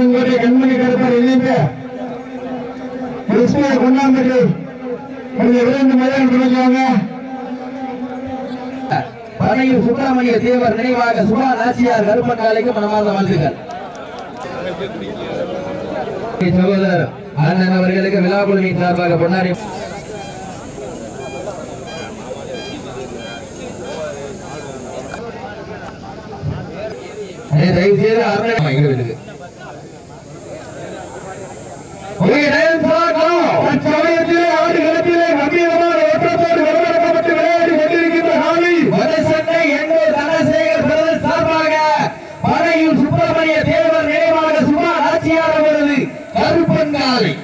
நாகராசன் கண்மணி கருப்பர் இணைந்த கிறிஸ்துவ கொண்டாம்பட்டி கொஞ்சம் விரைந்து மதியம் துணைக்காங்க பனையூர் சுப்பிரமணிய தேவர் நினைவாக சுபா நாச்சியார் கருப்பன் காலைக்கு மனமார்ந்த வாழ்த்துக்கள். சகோதரர் அண்ணன் அவர்களுக்கு விழா குழுவின் சார்பாக பொன்னாடி தயவு செய்து அருண் இருக்கு அச்சமயத்திலே ஆடு களத்திலே கம்பீரமான ஓட்டத்தோடு விளம்பரப்பட்டு விளையாடி கொண்டிருக்கின்ற காலை வடசென்னை எங்கள் தனசேகர் பிரதர் சார்பாக பனையூர் சுப்பிரமணிய தேவர் நினைவாக சுபா நாச்சியார் அவரது கருப்பன் காலை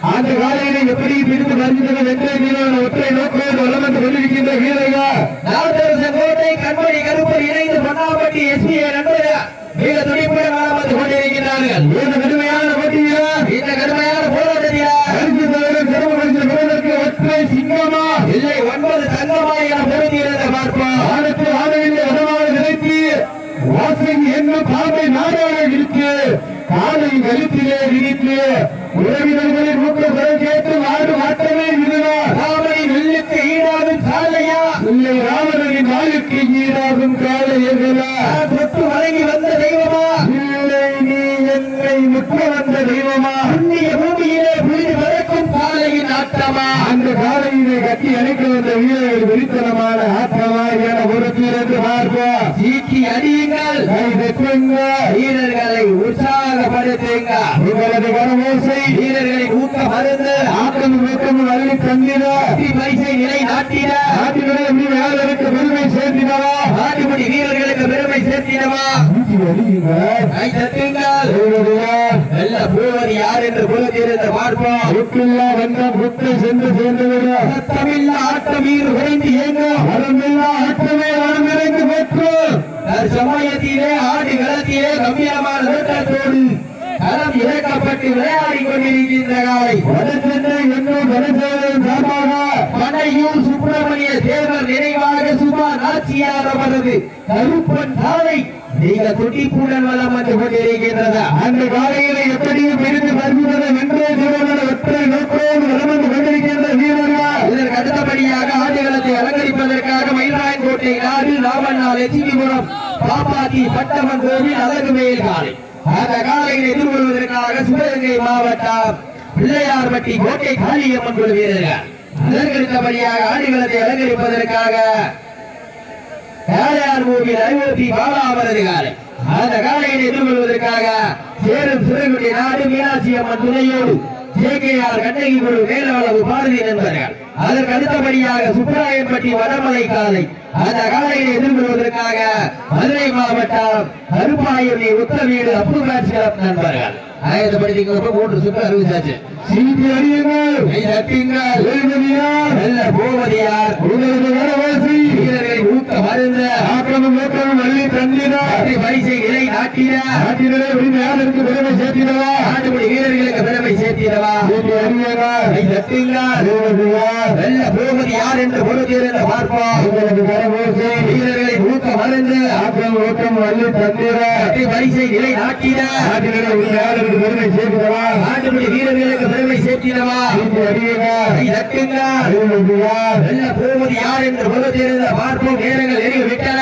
அந்த காலையிலே எப்படி பிடித்து வருகிறது வெற்றி வீரர் ஒற்றை நோக்கோடு வளம் கொண்டிருக்கின்ற வீரர்கள் நாகரசன் கோட்டை கண்மணி கருப்பர் இணைந்து பொன்னாம்பட்டி எஸ்பி நண்பர்கள் மிக துடிப்புடன் வளம் வந்து கொண்டிருக்கிறார்கள் இந்த கடுமையான போட்டியில இந்த கடுமையான போராட்டத்தில் பரிசு தலைவர் சிறப்பு பரிசு பெறுவதற்கு ஒற்றை சிங்கமா இல்லை ஒன்பது தங்கமாய் என பொருந்தியிருந்த பார்ப்போம் ஆனத்து ஆணையில் வடமாக நினைத்து வாசகி என்னும் பாம்பை நாடாக இருக்கு காலை கழுத்திலே விரித்து உறவினர்களின் பெற கேட்டு ஆடு மாற்றமே இதுதான் ராமனை வெள்ளிக்கு ஈடாகும் காலையா இல்லை ராவணனின் வாயுக்கு ஈடாகும் காலையர்களா நான் தொட்டு வணங்கி வந்த தெய்வமா? இல்லை நீ என்னை முற்ற வந்த தெய்வமா? புண்ணிய பூமியிலே புரிந்து வரைக்கும் காலையின் ஆட்டமா? அந்த காலையினை கட்டி அணைக்க வந்த வீரர்கள் விரித்தனமான ஆற்றமா என ஒரு என்று பார்ப்போம். சீக்கி அடியுங்கள். வீரர்களை உற்சாகப்படுத்துங்க உங்களது கரமோசை. வீரர்களை ஊக்க மருந்து ஆக்கம் ஊக்கமும் அள்ளி தந்திட. பரிசை நிலை நாட்டிட நாட்டினுடைய மீனவர்களுக்கு பெருமை சேர்த்தினவா நாட்டுப்படி வீரர்களுக்கு பெருமை சேர்த்திடவா? ஊட்டி அறியுங்கள் கை தட்டுங்கள். போவது யார் என்று பொழுதிருந்த பார்ப்போம். உப்பில்லா வண்ணம் குத்தை சென்று சேர்ந்தவிட சத்தமில்ல ஆட்டம் இயங்கும் வரமில்லா ஆட்டமே வரமிறங்கி பெற்றோம் சமயத்திலே ஆடு களத்திலே கம்பீரமான களம் இறக்கப்பட்டு விளையாடி கொண்டிருக்கின்ற காலை. வடசென்னை என்னும் கனசேகரன் சார்பாக பனையூர் சுப்பிரமணிய சுபா நாச்சியார் கருப்பன் காலை நீங்க துடிப்புடன் வளம் வந்து கொண்டிருக்கின்றது. அந்த காலையில எப்படியும் பிரிந்து வருகிறது வென்றே சிவன ஒற்றை நோக்கோடு வளர்ந்து கொண்டிருக்கின்ற வீரர்கள். இதற்கு அடுத்தபடியாக ஆடுகளத்தை அலங்கரிப்பதற்காக மயிலாயன்கோட்டை நாடு ராமண்ணா லட்சுமிபுரம் பாப்பாத்தி பட்டமன் கோவில் அழகு மேல் காலை அந்த காலையில் எதிர்கொள்வதற்காக சிவகங்கை மாவட்டம் பிள்ளையார்பட்டி கோட்டை காளியம்மன் குழு வீரர்கள். அதற்கு ஆடுகளத்தை அலங்கரிப்பதற்காக காளையார் கோவில் ஐஓபி பாலா அவரது காலை. அந்த காலையை எதிர்கொள்வதற்காக சேரும் சிறுகுடி நாடு மீனாட்சி அம்மன் துணையோடு ஜேகேஆர் கண்ணகி குழு மேலவளவு பாரதி நண்பர்கள் அதற்கு அடுத்தபடியாக சுப்பராயன்பட்டி வடமலை காலை. அந்த காலையை எதிர்கொள்வதற்காக மதுரை மாவட்டம் கருப்பாயுள்ளி உத்தரவீடு அப்புராட்சி கிளப் நண்பர்கள். ஆயத்தப்படுத்திக்கிறப்ப மூன்று சுற்று அறிவிச்சாச்சு. சீட்டி அறியுங்கள் நல்ல போவது யார் உங்களது வரவாசி. வீரர்களை ஊக்க மருந்து ஆக்கமும் நோக்கமும் அள்ளி தந்தினார் பரிசை நிலை நாட்டிட. நாட்டினரே உரிமையாளருக்கு பெருமை சேர்த்தினவா நாட்டுப்படி வீரர்களுக்கு பெருமை தட்டுங்கள். எழுதுகிறார் வெல்ல போவது யார் என்று பொறுத்திருந்த பார்ப்போம். வீரர்களை ஊக்க மருந்து ஆக்கம் ஓட்டம் அள்ளி தந்தினார் பரிசை நிலை நாட்டிட. நாட்டினரே உரிமையாளருக்கு பெருமை சேர்த்தினவா நாட்டுப்படி வீரர்களுக்கு பெருமை தட்டுங்கள். எழுதுகிறார் வெல்ல போவது யார் என்று பொறுத்திருந்த பார்ப்போம் நேரங்கள் நெருங்கி விட்டன.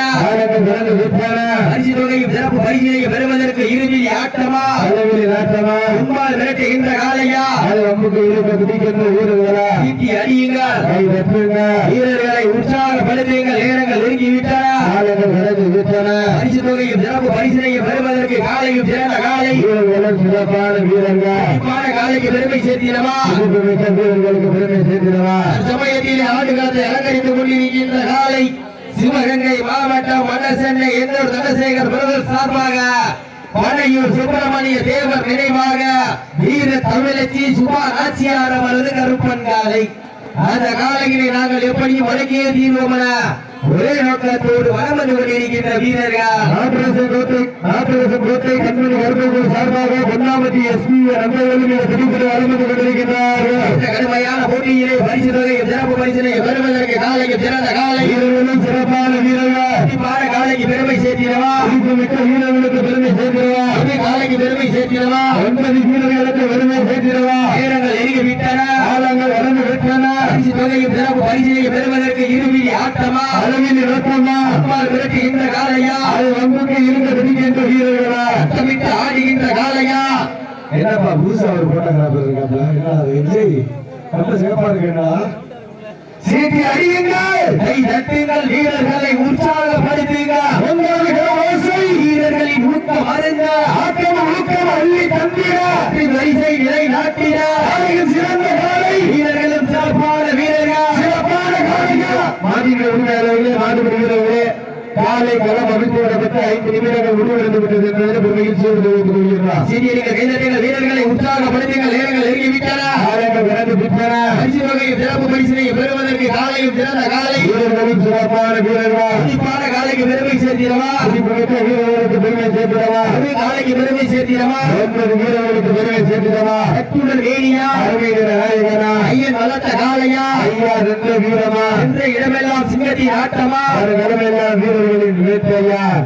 பரிசு தொகையும் சிறப்பு பரிசினையும் பெறுவதற்கு இறுதி ஆட்டமா? அளவில் நாட்டமா உம்மால் விரட்டுகின்ற காலையா அது அம்புக்கு இருக்க குதிக்கின்ற வீரர்களா சீட்டி அடியுங்கள். கை வெற்றுங்க வீரர்களை உற்சாகப்படுத்துங்கள். நேரங்கள் நெருங்கி விட்டன. ஆனந்தம் பிறந்து விட்டன. பரிசு தொகையும் சிறப்பு பரிசினையும் பெறுவதற்கு காலையும் சிறந்த காலை வீரர்களும் சிறப்பான பெருமை மிக்க வீரர்களுக்கு பெருமை சேர்த்தினவா சமயத்தில் ஆடுகளத்தை அலங்கரித்துக் கொண்டிருக்கின்ற காலை சிவகங்கை மாவட்டம் மன்னசென்னை எண்ணூர் தனசேகர் பிரதர் சார்பாக பனையூர் சுப்பிரமணிய தேவர் நினைவாக வீர தமிழச்சி சுபா நாச்சியார் அவரது கருப்பன் காலை. அந்த காலையிலே நாங்கள் எப்படியும் வழங்கியே தீர்வோமன ஒரே நோக்கத்தோடு வளம் வந்து கொண்டிருக்கின்ற வீரர்கள். ஆபரேஷன் கோட்டை ஆபரேஷன் கோட்டை கண்மணி கருப்பகுள் சார்பாக பொன்னாமதி எஸ்பி நண்பர்களும் இந்த பிடிப்பதை வளர்ந்து கொண்டிருக்கிறார்கள் இந்த கடுமையான போட்டியிலே பரிசு தொகையும் சிறப்பு பரிசினை பெறுவதற்கு காலையும் சிறந்த காலை. வீரர்களும் சிறப்பான வீரர்கள். கண்டிப்பான காலைக்கு பெருமை சேர்த்திடவா? சிறப்பு மிக்க வீரர்களுக்கு பெருமை காலைக்கு காலைக்கு சேர்த்திடவா? ஒன்பது வீரர்களுக்கு பெருமை சேர்த்திடவா? நேரங்கள் நெருங்கி விட்டன. காலங்கள் வளர்ந்து விட்டன. பரிசு தொகையும் சிறப்பு பரிசினையும் பெறுவதற்கு இருவிழி ஆட்டமா? அளவில் விரட்டுகின்ற காலையா? அது இருந்த பிடிக்கின்ற வீரர்களா? சத்தமிட்டு ஆடுகின்ற காலையா? என்னப்பா புதுசா ஒரு போட்டோகிராஃபர் இருக்காப்ல? என்ன அது? விஜய் ரொம்ப சிறப்பா இருக்குண்ணா சீட்டி அடியுங்கள் கை தட்டுங்கள் வீரர்களை உற்சாகப்படுத்துங்க உங்களுக்கு ஓசை வீரர்களின் ஊக்கம் அருங்க ஆக்கம் ஊக்கம் அள்ளி தந்திட வரிசை நிலை நாட்டிட சிறந்த காலை. வீரர்களும் சிறப்பான வீரர்கள். சிறப்பான காலைகள். மாநில உரிமையாளர்களே நாடுபடி வீரர்களே காலை களம் அமைத்து விடப்பட்டு ஐந்து நிமிடங்கள் முடிவடைந்து விட்டது என்பதை பெருமையில் சேர்ந்து வைத்துக் கொள்கிறார் சீரியர்கள் கைதட்டுங்கள் வீரர்களை உற்சாகப்படுத்துங்கள் நேரங்கள் நெருங்கி விட்டன காலங்கள் கடந்து விட்டன. பரிசு தொகையும் சிறப்பு பரிசினை பெறுவதற்கு காலையும் சிறந்த காலை. வீரர்களும் சிறப்பான வீரர்கள்? துடிப்பான காலைக்கு பெருமை சேர்த்திடவா? குறிப்பிட்ட வீரர்களுக்கு பெருமை சேர்த்திடவா? அது காலைக்கு பெருமை சேர்த்திடவா? ஒன்பது வீரர்களுக்கு பெருமை சேர்த்திடவா? கட்டுடல் வேணியா அருமையில நாயகனா? ஐயன் வளர்த்த காலையா ஐயா ரெண்டு வீரமா? என்ற இடமெல்லாம் சிங்கத்தின் ஆட்டமா? கடமையெல்லாம் வீரர்களின் வேட்டையார்.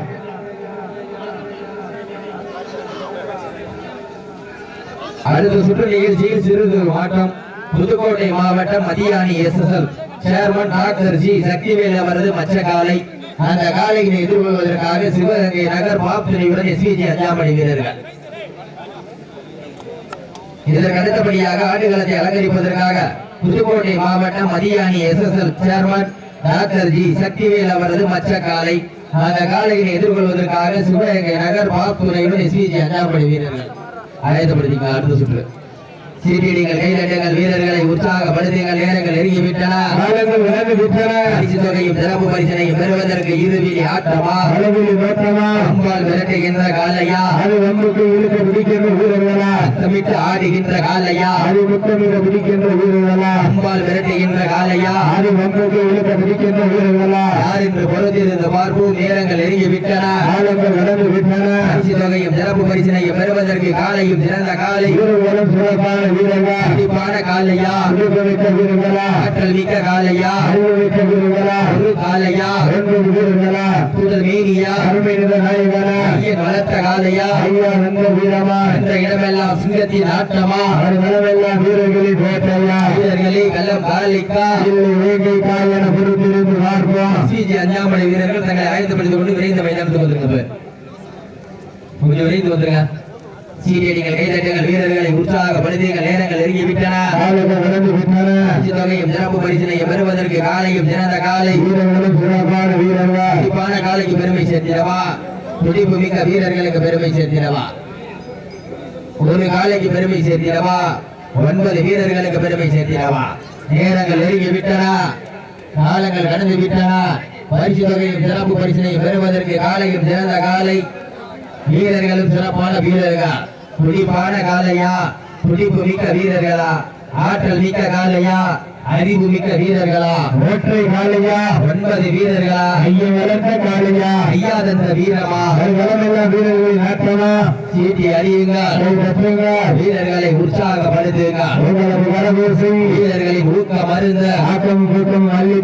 அடுத்த சுற்று நிகழ்ச்சியில் சிறிது மாற்றம் புதுக்கோட்டை மாவட்டம் மதியானி S S L chairman doctor G. Sakthivel அவரது மச்ச காலை. அந்த காலையினை எதிர்கொள்வதற்காக சிவகங்கை நகர் பாப் பாப்துறையுடன் எஸ்பிஜி அஞ்சாமணி வீரர்கள். இதற்கு அடுத்தபடியாக ஆடுகளத்தை அலங்கரிப்பதற்காக புதுக்கோட்டை மாவட்டம் மதியானி S S L chairman doctor G Sakthivel அவரது மச்ச காலை. அந்த காலையினை எதிர்கொள்வதற்காக சிவகங்கை நகர் பாப்புரையுடன் எஸ்பிஜி அஞ்சாமணி வீரர்கள். ஆயத்தப்படுத்திங்க அடுத்த சுற்று. சீட்டிடிகள் கைதட்டுங்கள் வீரர்களை உற்சாகப்படுத்துங்கள் நேரங்கள் நெருங்கி விட்டன பரிசு தொகையும் சிறப்பு பரிசனையும் பெறுவதற்கு இருவிழி ஆட்டமா அம்பால் விரட்டுகின்ற காலையா? அது வந்துக்கு இழுக்க பிடிக்கின்ற வீரர்களா? சத்தமிட்டு ஆடுகின்ற காலையா? அது முத்தமிட பிடிக்கின்ற வீரர்களா? அம்பால் விரட்டுகின்ற காலையா? அது வந்துக்கு இழுக்க பிடிக்கின்ற வீரர்களா? யார் என்று பொறுத்திருந்து பார்ப்போம் நேரங்கள் நெருங்கி விட்டன காலங்கள் கடந்து விட்டன. பரிசு தொகையும் சிறப்பு பரிசனையும் பெறுவதற்கு காலையும் சிறந்த காலை. வீரர்களும் சிறப்பான வீரர்களா துடிப்பான காலையா. மிக்க வீரர்களா. ஆற்றல் மிக்க காலையா. மிக்க வீரர்களா. ஒரு காலையா. ஒன்பது வீரர்களா. கூடல் மேனியா. அருமையில நாயகனா. ஐயன் வளர்த்த காலையா. ஐயா நந்த வீரமா. என்ற இடமெல்லாம் சிங்கத்தின் ஆட்டமா அவர் நலமெல்லாம் வீரர்களின் வேட்டையா வீரர்களே கள்ளம் காலிக்கா. இல்லை வேங்கை காயன பொறுத்திருந்து பார்ப்போம். சிஜி அஞ்சாமலை வீரர்கள் தங்களை ஆயத்தப்படுத்திக் கொண்டு விரைந்த மைதானத்துக்கு. கொஞ்சம் விரைந்து வந்துருங்க. சீரியடிகள் கைதட்டுங்கள் வீரர்களை உற்சாகப்படுத்துங்கள் நேரங்கள் நெருங்கி விட்டன காலங்கள் கடந்து விட்டன பரிசு தொகையும் சிறப்பு பரிசினையும் பெறுவதற்கு காலையும் சிறந்த காலை. காலைக்கு பெருமை சேர்த்திடவா? துடிப்பு மிக்க வீரர்களுக்கு பெருமை சேர்த்திடவா? ஒரு காலைக்கு பெருமை சேர்த்திடவா? ஒன்பது வீரர்களுக்கு பெருமை சேர்த்திடவா? நேரங்கள் நெருங்கி விட்டன காலங்கள் கடந்து விட்டன பரிசு தொகையும் சிறப்பு பரிசினையும் பெறுவதற்கு காலையும் சிறந்த காலை. வீரர்களும் சிறப்பான வீரர்கள். துடிப்பான காலையா துடிப்பு மிக்க வீரர்களா. ஆற்றல் மிக்க காலையா அறிவு மிக்க வீரர்களா? ஒற்றை காளையா ஒன்பது வீரர்களா? ஐயா வளர்த்த காளையா ஐயா தந்த வீரமா நலமெல்லாம் வீரர்களின் ஆட்டமா சீட்டி அறியுங்கள். கை தட்டுங்க வீரர்களை உற்சாகப்படுத்துங்க உங்களது வரவேற்பை வீரர்களின் ஊக்கம் அருந்த. ஆக்கம் கூட்டம் அள்ளி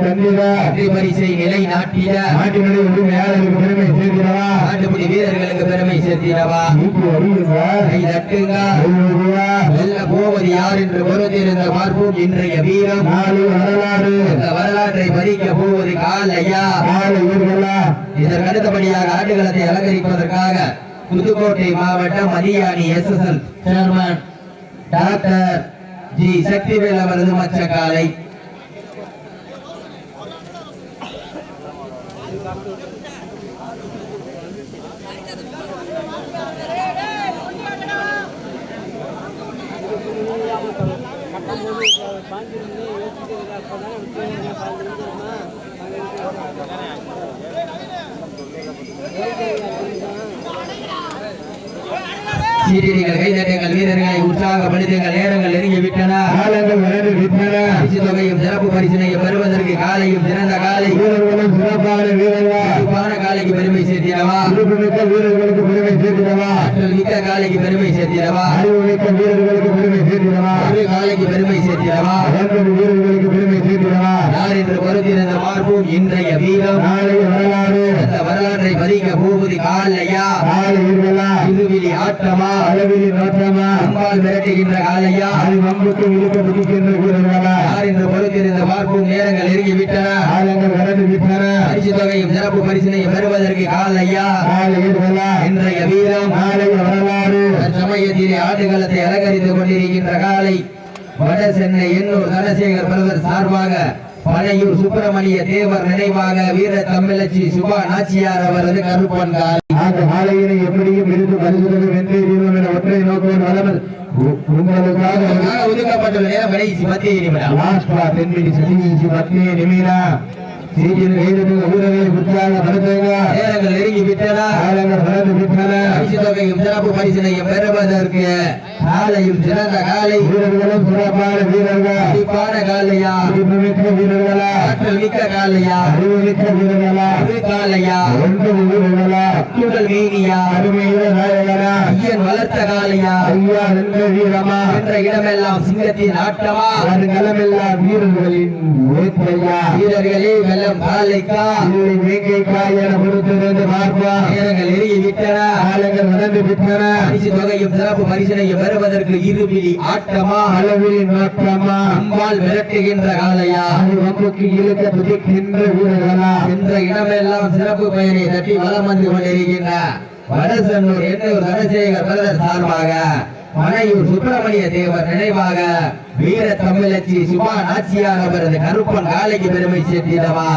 வெற்றி பரிசை நிலை நாட்டிட. நாட்டினுடைய உரிமையாளருக்கு பெருமை சேர்க்கிறவா நாட்டுப்படி வீரர்களுக்கு பெருமை அறியுங்க கை தட்டுங்க. வெல்ல போவது யார் என்று பொறுத்திருந்த பார்ப்போம் இன்றைய வீரம். நாளை வரலாறு. இந்த வரலாற்றை பதிக்க போவது கால் ஐயா. இதற்கு அடுத்தபடியாக ஆடுகளத்தை அலங்கரிப்பதற்காக புதுக்கோட்டை மாவட்டம் மதியானி S S L. Chairman doctor G. Sakthivel அவரது மச்ச சீட்டிகள் கைதட்டுங்கள் வீரர்களை உற்சாகப்படுத்துங்கள் நேரங்கள் நெருங்கி விட்டன. காலங்கள் கடந்து விட்டன. பரிசு தொகையும் சிறப்பு பரிசினையும் பெறுவதற்கு காலையும் சிறந்த காலை. வீரர்களும் சிறப்பான வீரர்களா. சிறப்பான காலைக்கு பெருமை சேர்த்திடவா? வீரர்களுக்கு பெருமை ஆற்றல் மிக்க காலைக்கு பெருமை சேர்த்திடவா? அறிவு மிக்க வீரர்களுக்கு பெருமை சேர்க்கிறவா ஒரு காலைக்கு பெருமை சேர்த்திடவா ஒன்பது வீரர்களுக்கு பெருமை சேர்க்கிறவா யார் என்று பொறுத்திருந்த பார்ப்போம் இன்றைய வீரம். நாளை வரலாறு. அந்த வரலாற்றை பதிக்க போவது காலையா? வீரர்களா இருவிழி ஆட்டமா அம்பாள் மிரட்டுகின்ற காலையா? அது வம்புக்கு இழுக்க பிடிக்கின்ற வீரர்களா? யார் என்று பொறுத்திருந்த பார்க்கும் நேரங்கள் நெருங்கி விட்டன காலங்கள் கடந்து விட்டன. பரிசு தொகையும் சிறப்பு பரிசினையும் பெறுவதற்கு காலையா? வீரர்களா இன்றைய வீரம். நாளைய வரலாறு. சமயத்திலே ஆட்டுகளத்தை அலங்கரித்துக் கொண்டிருக்கின்ற காலை வட சென்னை எண்ணூர் தனசேகர் பிரதர் சார்பாக பழையூர் சுப்பிரமணிய தேவர் நினைவாக வீர தமிழச்சி சுபா நாச்சியார் அவரது கருப்பன் அந்த மாலையினை எப்படியும் இருந்து பரிசுகள் வென்றே தீர்வோம் என ஒற்றை நோக்கோடு வளமல் உங்களுக்காக ஒதுக்கப்பட்டுள்ள நேரம் கடைசி மத்திய நிமிடம். லாஸ்டா தென்பிடி சதீஷ் மத்திய நிமிடா சீக்கிரம் கைதுக்கு ஊரவை உற்சாக படுத்துங்க. நேரங்கள் நெருங்கி விட்டதா காலங்கள் கடந்து விட்டன. பரிசு தொகையும் சிறப்பு பரிசினையும் பெறுவதற்கு காலையும் சிறந்த காலை. வீரர்களும் சிறப்பான வீரர்கள். குறிப்பான காலையா. அறிவுமிக்க வீரர்களா. ஆற்றல் மிக்க காலையா. அறிவுமிக்க வீரர்களா. ஒரு காலையா. ஒன்று வீரர்களா. அத்துடல் மீனியா அருமையில வளர்த்த காலையா ஐயா வீரமா. என்ற இடமெல்லாம் சிங்கத்தின் ஆட்டமா? வருங்காலமெல்லாம் வீரர்களின் வேட்டையா வீரர்களே வெள்ளம் காலைக்கா? இல்லை வேங்கை காய் என பொறுத்திருந்து பார்ப்பா. நேரங்கள் எரிய விட்டன காலங்கள் நடந்து விட்டன. பரிசு தொகையும் சிறப்பு பரிசனையும் பெறுவதற்கு இருபிடி ஆட்டமா? அளவில் நோக்கமா அம்பாள் மிரட்டுகின்ற காலையா? அது வம்புக்கு இழுக்க துடிக்கின்ற வீரர்களா? என்ற இடமெல்லாம் சிறப்பு பெயரை தட்டி வலம் வந்து கொண்டிருக்கின்ற வடசன்னூர் எண்ணூர் தனசேகர் பிரதர் சார்பாக மனையூர் சுப்பிரமணிய தேவர் நினைவாக வீர தமிழச்சி சுபா நாச்சியார் அவரது கருப்பன் காலைக்கு பெருமை சேர்த்திடவா?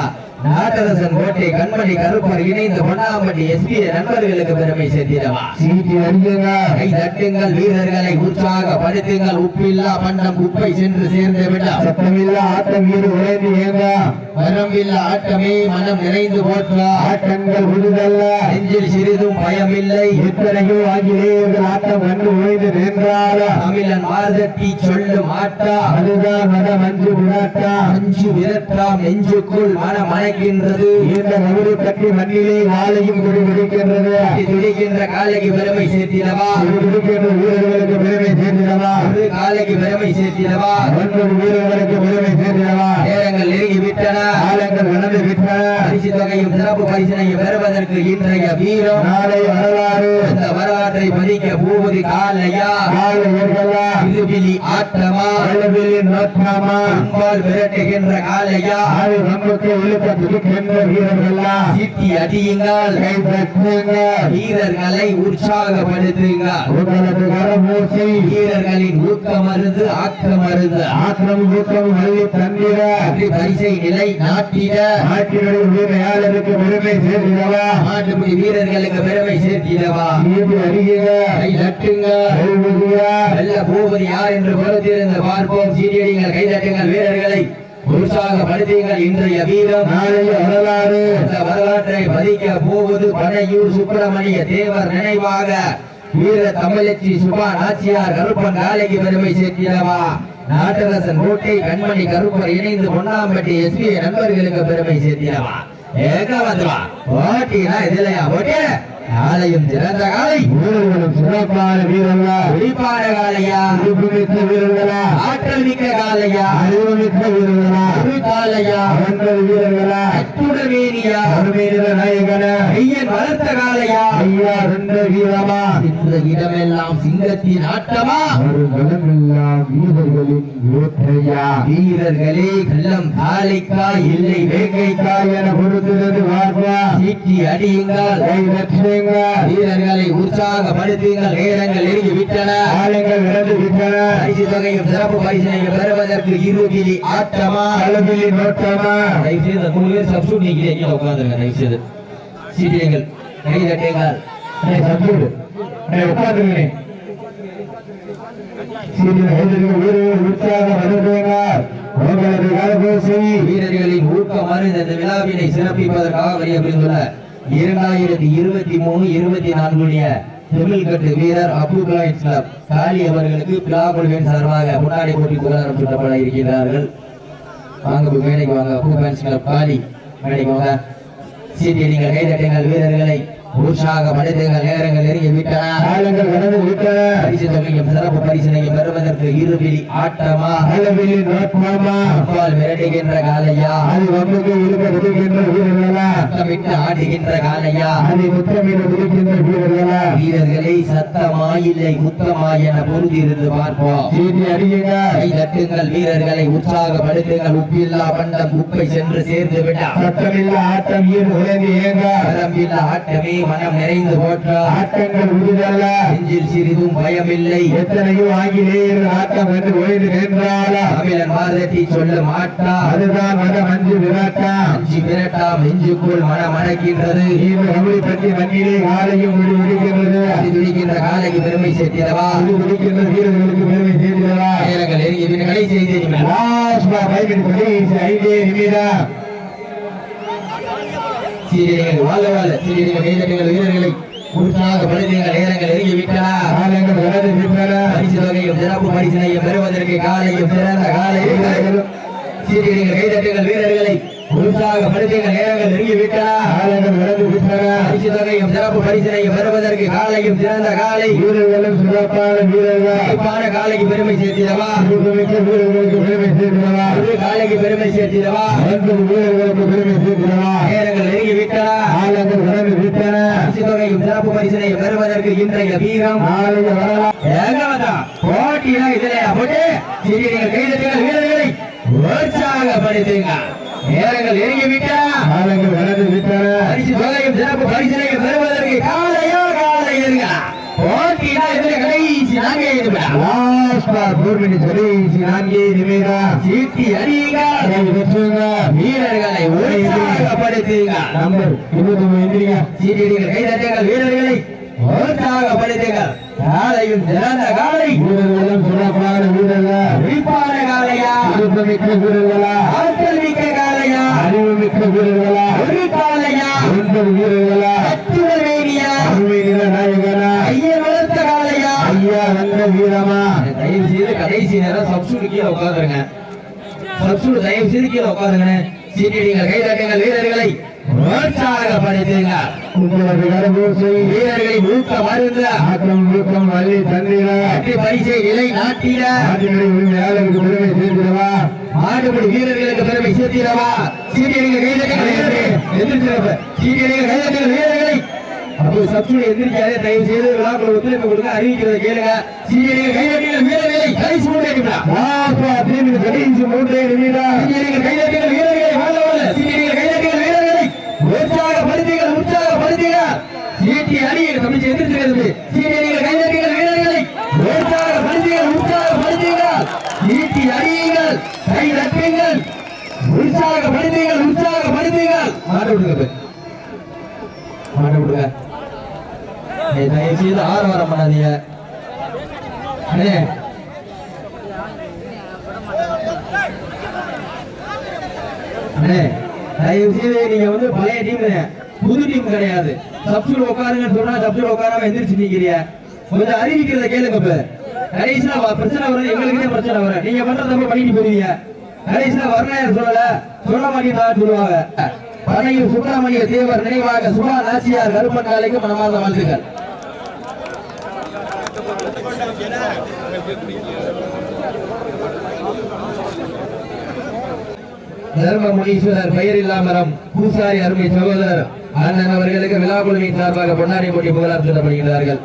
நாட்டரசன் கோட்டை கண்மணி கருப்பர் இணைந்து பொன்னாம்பட்டி எஸ்பி நண்பர்களுக்கு பெருமை சேர்த்திடவா? சீட்டி அடியுங்க. கை தட்டுங்கள் வீரர்களை உற்சாகப்படுத்துங்கள். உப்பில்லா பண்டம் உப்பை சென்று சேர்ந்து விட. சத்தமில்லா ஆட்டம் வீடு உழைந்து ஏங்க வரம்பில்லா ஆட்டமே மனம் நிறைந்து போற்றா. ஆட்டங்கள் விடுதல்ல நெஞ்சில் சிறிதும் பயமில்லை. எத்தனையோ ஆங்கிலேயர்கள் ஆட்டம் கண்டு உழைந்து நின்றால தமிழன் மார்தட்டி சொல்லும் ஆட்டா அதுதான் மத மஞ்சு விடாட்டா அஞ்சு விரட்டாம் நெஞ்சுக்குள் மனம் மணக்கின்றது இந்த நவரு கட்டி மண்ணிலே வாழையும் கொடி பிடிக்கின்றது துடிக்கின்ற காலைக்கு பெருமை சேர்த்திடவா? கொடி பிடிக்கின்ற வீரர்களுக்கு பெருமை சேர்ந்திடவா ஒரு காலைக்கு பெருமை சேர்த்திடவா? ஒன்பது வீரர்களுக்கு பெருமை சேர்ந்திடவா நேரங்கள் நெருங்கி விட்டன காலங்கள் நடந்து விட்டன பரிசு தொகையும் சிறப்பு பரிசினையும் பெறுவதற்கு இன்றைய வீரம் நாளை வரலாறு. அந்த வரலாற்றை பதிக்க பூபதி காலையா? காலையர்களா இருபிலி ஆட்டமா வல்லவில்லின் நோக்கமா அம்பாள் விரட்டுகின்ற காலையா ஆவி நமக்கு இழுக்க துடிக்கின்ற வீரர்களா சீட்டி அடியுங்கள் கை தட்டுங்க வீரர்களை உற்சாகப்படுத்துங்க உங்களது கரமூசி வீரர்களின் ஊக்க மருந்து ஆக்க மருந்து ஆக்கிரம் கூட்டம் வள்ளி தந்திர. வெற்றி பரிசை நிலை நாட்டிட. நாட்டினுடைய உரிமையாளருக்கு பெருமை சேர்த்திடவா? நாட்டுப்படி வீரர்களுக்கு பெருமை சேர்த்திடவா? நீதி அறியுங்க. கை கல்வியா வெல்ல போவது யார் என்று பொறுத்திருந்து பார்ப்போம். சீரியடிங்கள் கைதட்டுங்கள் வீரர்களை உற்சாகப்படுத்தியுங்கள் இன்றைய வீரம் நாளைய வரலாறு. இந்த வரலாற்றை பதிக்க போவது பனையூர் சுப்பிரமணிய தேவர் நினைவாக. வீர தமிழச்சி சுபா நாச்சியார் கருப்பன் காலைக்கு பெருமை சேர்க்கிறவா நாட்டரசன் கோட்டை கண்மணி கருப்பர் இணைந்து பொன்னாம்பட்டி எஸ்பி நண்பர்களுக்கு பெருமை சேர்த்திடவா? ஏக வந்துவா. ஓட்டினா இதுலயா? ஓட்டு காலையும் சிறந்த காலை. வீரர்களும் சிறப்பான வீரர்களா? விழிப்பான காலையா? அறிவுமிக்க வீரர்களா? ஆற்றல் மிக்க காலையா? அறிவுமிக்க வீரர்களா? ஒரு காலையா? ஒன்பது வீரர்களா? அருமையில நாயகனா ஐயன் வளர்த்த காலையா? ஐயா ரெண்டு வீரமா? இடமெல்லாம் சிங்கத்தின் ஆட்டமா? ஒரு கலமெல்லாம் வீரர்களின் வீரர்களே கள்ளம் காலைக்கா இல்லை வேங்கைக்கா என பொறுத்திருந்து பார்ப்பா சீட்டி அடியுங்கள். வீரர்களை உற்சாகப்படுத்துங்கள். நேரங்கள் நெருங்கி விட்டன. காலங்கள் நடந்து விட்டன. பரிசு தொகையும் சிறப்பு பரிசினையும் பெறுவதற்கு இருபிலி ஆட்டமா? அளவில் நோட்டமா? தயவு செய்து மூணு பேர் சப்ஸ்டியூட் நீங்க உட்காந்துருங்க தயவு செய்து சீட்டியங்கள் கை தட்டுங்கள். அண்ணே, சப்ஜூடு. வீரர்கள் உற்சாகம் வருதுங்க. வீரர்களின் ஊக்கம் அறிந்த இந்த விழாவினை சிறப்பிப்பதற்காக வரிய புரிந்துள்ள இரண்டாயிரத்தி இருபத்தி மூணு இருபத்தி நான்குடைய தமிழ்கட்டு வீரர் அபு பிளாய்ஸ் கிளப். காளி அவர்களுக்கு பிலா குழுவின் சார்பாக முன்னாடி போட்டி புகாரம் சுட்டப்பட இருக்கிறார்கள் வாங்க இப்ப மேடைக்கு வாங்க. அபு பிளாய்ஸ் கிளப் காளி. மேடைக்கு வாங்க. சீட்டி நீங்கள் கைதட்டுங்கள் வீரர்களை. உற்சாகப்படுத்துங்கள் நேரங்கள் நெருங்கி விட்டன காலங்கள் கடந்து விட்டன பரிசு தொகையும் சிறப்பு பரிசினையும் பெறுவதற்கு இருபிலி ஆட்டமா? அளவில் நோட்பாமா அப்பால் மிரட்டுகின்ற காலையா? அது வம்புக்கு வீரர்களா? சத்தமிட்டு ஆடுகின்ற காலையா? அதை முத்தமிட விடுகின்ற வீரர்களா? வீரர்களை சத்தமா இல்லை முத்தமா என பொருதி இருந்து பார்ப்போம். சீட்டி அடியுங்க. கை தட்டுங்கள் வீரர்களை உற்சாகப்படுத்துங்கள். உப்பில்லா பண்டம் உப்பை சென்று சேர்ந்து விட்டார் சத்தமில்ல ஆட்டம் உலகி ஏங்க. ஆட்டமே மனம் நிறைந்து போற்றார் ஆட்டங்கள் உறுதல்ல. நெஞ்சில் சிறிதும் பயமில்லை. எத்தனையோ ஆங்கிலேயர்கள் ஆட்டம் என்று ஓய்ந்து நின்றாளா தமிழன் மார்தட்டி சொல்ல மாட்டார் அதுதான் வட மஞ்சு விராட்டா. அஞ்சு விரட்டாம் நெஞ்சுக்குள் மனம் அடக்கின்றது கபடி பற்றி மண்ணிலே காலையும் விடு விடுகின்றது அது துடிக்கின்ற காலைக்கு பெருமை சேர்த்திடவா இது விடுகின்ற வீரர்களுக்கு பெருமை சேர்க்கிறதா? நேரங்கள் நெருங்கி விண்களை செய்து லாஸ்ட் பால் ஃபைவ் மினிட்ஸ் கடைசி ஐந்தே நிமிடம். சீரியர்கள் வாழ வாழ சீரியர்கள் கைதட்டுங்கள் வீரர்களை உற்சாகப்படுத்துங்கள் நேரங்கள் நெருங்கி விட்டன காலங்கள் கடந்து விட்டன. பரிசு தொகையும் சிறப்பு பரிசினையும் பெறுவதற்கு காலையும் சிறந்த காலை. சீரியர்கள் கைதட்டுங்கள் வீரர்களை உற்சாகப்படுத்துங்கள் நேரங்கள் நெருங்கி விட்டன காலங்கள் கடந்து விட்டன. பரிசு தொகையும் சிறப்பு பரிசினையும் பெறுவதற்கு காலையும் சிறந்த காலை. வீரர்களும் சிறப்பான வீரர்கள். சிறப்பான காலைக்கு பெருமை சேர்த்திடவா? வீரர்களுக்கு பெருமை ஒரு காலைக்கு பெருமை சேர்த்திடவா? வீரர்களுக்கு பெருமை சேர்க்கிறவா நேரங்கள் நெருங்கி விட்டன காலங்கள் கடந்து விட்டன. பரிசு தொகையும் சிறப்பு பரிசினையும் பெறுவதற்கு இன்றைய வீரம் நாளைக்கு வரலாம் ஏகவதா? போட்டியில இதுலயா போட்டு வீரர்களை உற்சாகப்படுத்துங்க நேரங்கள் நெருங்கி விட்டன காலங்கள் கடந்து விட்டன பரிசு தொகையும் சிறப்பு பரிசினையும் பெறுவதற்கு காலையோ காலையிருங்க போட்டியில இதுல கடைசி நான்கே இருப்பிடா லாஸ்ட் பால் ஃபோர் மினிட்ஸ் கடைசி நான்கே நிமிடம். சீட்டி அடியுங்கள் அதை பெற்றுங்க வீரர்களை உற்சாகப்படுத்துங்க. நம்பர் இருபத்தி மூணு எந்திரிங்க. சீரியர்கள் கைதட்டுங்கள் வீரர்களை உற்சாகப்படுத்துங்கள் காலையும் சிறந்த காலை. வீரர்களும் சிறப்பான வீரர்கள். விழிப்பான காலையா? வீரர்களா? ஆற்றல் மிக்க காலையா மிக்க வீரர்களா? ஒன்பது வீரர்களா? அத்துணர் வேணியா அருமை நில நாயகனா? ஐயா வந்த வீரமா? தயவு செய்து கடைசி நேரம் சப்சூட் கீழே உட்காந்துருங்க சப்சூட் தயவு செய்து கீழே உட்காருங்க சீட்டியடிங்கள் கைதட்டுங்கள் வீரர்களை. வீரர்களை ஊக்க மருந்து ஆக்கம் ஊக்கம் வள்ளி தந்திர பரிசை நிலை நாட்டிட. உரிமையாளருக்கு ஆடுபடி வீரர்களுக்கு பெருமை சேர்த்திடவா? கைதட்டுங்கள் வீரர்களே எதிர்த்து சீரியர்கள் கைதட்டுங்கள் வீரர்களை அப்போ சப்சூடி எந்திரிக்காதே தயவு செய்து விழாக்கள் ஒத்துழைப்பு கொடுங்க. அறிவிக்கிறதை கேளுங்க. சீரியர்கள் கைதட்டுங்கள் வீரர்களை லாஸ்ட் தீர்வு கடைசி மூன்றே நிமிடம். சீரியர்கள் கைதட்டுங்கள் வீரர்களை வாழ வாழ சீரியர்கள் கைதட்டுங்கள் வீரர்களை. உற்சாகப்படுத்துங்கள் உற்சாகப்படுத்துங்கள் சீட்டி அணியில் தமிழ் எதிர்த்து சீரியர்கள் கைதட்டுங்கள் வீரர்களை. உற்சாகப்படுத்துங்கள் கை தட்டுங்கள் உற்சாகப்படுத்தீங்கள். மாட்ட விடுங்க மாட்டு மாட்ட விடுங்க. தயவு செய்து ஆரவாரம் பண்ணாதீங்க. அண்ணே. அண்ணே தயவு செய்து நீங்க வந்து பழைய டீம் புது டீம் கிடையாது. சப்சூட் உட்காருங்கன்னு சொன்னா சப்சூட் உட்காராம எந்திரிச்சு நிக்கிறீங்க. கொஞ்சம் அறிவிக்கிறத கேளுங்க இப்ப. கடைசியா பிரச்சனை வரும் எங்களுக்குதான் பிரச்சனை வரும் நீங்க பண்ற தப்பு பண்ணிட்டு போயிருவீங்க கடைசியில வரணும் சொல்லல. சொல்ல சொல்லுவாங்க. பனையூர் சுப்பிரமணிய தேவர் நினைவாக சுபா நாச்சியார் கருப்பன் காலைக்கு மனமார்ந்த வாழ்த்துக்கள். தர்ம முனீஸ்வரர் பெயர் இல்லாமரம் பூசாரி அருமை சகோதரர் அண்ணன் அவர்களுக்கு விழா குழுவின் சார்பாக பொன்னாடி போட்டி புகழார் சொல்லப்படுகிறார்கள்